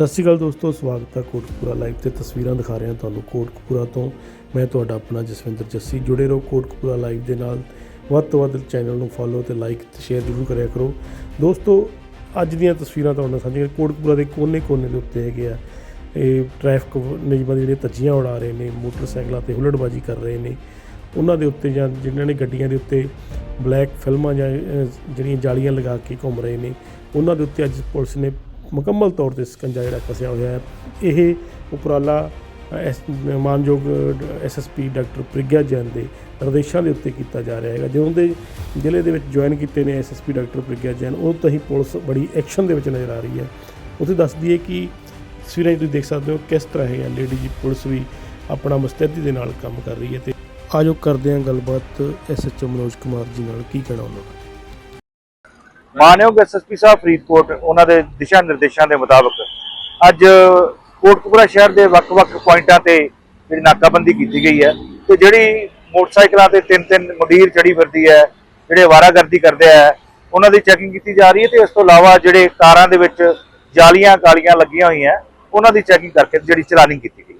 ਸਤਿ ਸ਼੍ਰੀ ਅਕਾਲ ਦੋਸਤੋ, ਸਵਾਗਤ ਹੈ ਕੋਟਕਪੂਰਾ ਲਾਈਵ ਤੇ ਤਸਵੀਰਾਂ ਦਿਖਾ ਰਿਹਾ ਤੁਹਾਨੂੰ ਕੋਟਕਪੂਰਾ ਤੋਂ। ਮੈਂ ਤੁਹਾਡਾ ਆਪਣਾ ਜਸਵਿੰਦਰ ਜੱਸੀ, ਜੁੜੇ ਰਹੋ ਕੋਟਕਪੂਰਾ ਲਾਈਵ ਦੇ ਨਾਲ। ਵੱਧ ਤੋਂ ਵੱਧ ਚੈਨਲ ਨੂੰ ਫੋਲੋ ਤੇ ਲਾਈਕ ਤੇ ਸ਼ੇਅਰ ਜ਼ਰੂਰ ਕਰਿਆ ਕਰੋ। ਦੋਸਤੋ, ਅੱਜ ਦੀਆਂ ਤਸਵੀਰਾਂ ਤੁਹਾਨੂੰ ਨਾਲ ਸਾਂਝੀਆਂ। ਕੋਟਕਪੂਰਾ ਦੇ ਕੋਨੇ-ਕੋਨੇ ਦੇ ਉੱਤੇ ਹੈਗੇ ਆ। ਇਹ ਟ੍ਰੈਫਿਕ ਨਿਯਮਾਂ ਦੀ ਜਿਹੜੀਆਂ ਧੱਜੀਆਂ ਉਡਾ ਰਹੇ ਨੇ, ਮੋਟਰਸਾਈਕਲਾਂ ਤੇ ਹੁੱਲੜਬਾਜ਼ੀ ਕਰ ਰਹੇ ਨੇ। ਉਹਨਾਂ ਦੇ ਉੱਤੇ ਜਾਂ ਜਿਨ੍ਹਾਂ ਨੇ ਗੱਡੀਆਂ ਦੇ ਉੱਤੇ ਬਲੈਕ ਫਿਲਮਾਂ ਜਾਂ ਜਿਹੜੀਆਂ ਜਾਲੀਆਂ ਲਗਾ ਕੇ ਘੁੰਮ ਰਹੇ ਨੇ, ਉਹਨਾਂ ਦੇ ਉੱਤੇ ਅੱਜ ਪੁਲਿਸ ਨੇ ਮੁਕੰਮਲ ਤੌਰ ਤੇ ਸਕੰਜਾ ਜਿਹੜਾ ਕੱਸਿਆ ਹੋਇਆ ਹੈ। ਇਹ ਉਪਰਾਲਾ ਐਸ ਮਾਨਯੋਗ ਐਸਐਸਪੀ ਡਾਕਟਰ ਪ੍ਰਗਿਆ ਜੈਨ ਦੇ ਨਿਰਦੇਸ਼ਾਂ ਦੇ ਉੱਤੇ ਕੀਤਾ ਜਾ ਰਿਹਾ ਹੈਗਾ। ਜਦੋਂ ਦੇ ਜ਼ਿਲ੍ਹੇ ਦੇ ਵਿੱਚ ਜੁਆਇਨ ਕੀਤੇ ਨੇ ਐਸਐਸਪੀ ਡਾਕਟਰ ਪ੍ਰਗਿਆ ਜੈਨ ਉਹ ਤੋਂ ਹੀ ਪੁਲਿਸ ਬੜੀ ਐਕਸ਼ਨ ਦੇ ਵਿੱਚ ਨਜ਼ਰ ਆ ਰਹੀ ਹੈ। ਉੱਥੇ ਦੱਸਦੀ ਹੈ ਕਿ ਤਸਵੀਰਾਂ ਤੁਸੀਂ ਦੇਖ ਸਕਦੇ ਹੋ ਕਿਸ ਤਰ੍ਹਾਂ ਹੈ ਲੇਡੀ ਜੀ ਪੁਲਿਸ ਵੀ ਆਪਣਾ ਮੁਸਤੈਦੀ ਦੇ ਨਾਲ ਕੰਮ ਕਰ ਰਹੀ ਹੈ ਤੇ ਆਜੋ ਕਰਦੇ ਹਾਂ ਗੱਲਬਾਤ ਐਸਐਚਓ ਮਨੋਜ ਕੁਮਾਰ ਜੀ ਨਾਲ। ਕੀ ਕਹਿਣਾ ਉਹਨਾਂ ਦਾ? ਮਾਨਯੋਗ ਐਸਐਸਪੀ ਸਾਹਿਬ ਫਰੀਦਕੋਟ, ਉਹਨਾਂ ਦੇ ਦਿਸ਼ਾ ਨਿਰਦੇਸ਼ਾਂ ਦੇ ਮੁਤਾਬਕ ਅੱਜ ਕੋਟਕਪੂਰਾ ਸ਼ਹਿਰ ਦੇ ਵੱਖ-ਵੱਖ ਪੁਆਇੰਟਾਂ ਤੇ ਜਿਹੜੀ ਨਾਕਾਬੰਦੀ ਕੀਤੀ ਗਈ ਹੈ ਤੇ ਜਿਹੜੀ ਮੋਟਰਸਾਈਕਲਾਂ ਤੇ ਤਿੰਨ ਤਿੰਨ ਮੁੰਡੀਰ ਚੜੀ ਫਿਰਦੀ ਹੈ, ਜਿਹੜੇ ਵਾਰਾਗਰਦੀ ਕਰਦੇ ਆ ਉਹਨਾਂ ਦੀ ਚੈਕਿੰਗ ਕੀਤੀ ਜਾ ਰਹੀ ਹੈ ਤੇ ਇਸ ਤੋਂ ਇਲਾਵਾ ਜਿਹੜੇ ਕਾਰਾਂ ਦੇ ਵਿੱਚ ਜਾਲੀਆਂ ਕਾਲੀਆਂ ਲੱਗੀਆਂ ਹੋਈਆਂ, ਉਹਨਾਂ ਦੀ ਚੈਕਿੰਗ ਕਰਕੇ ਜਿਹੜੀ ਚਲਾਨਿੰਗ ਕੀਤੀ ਗਈ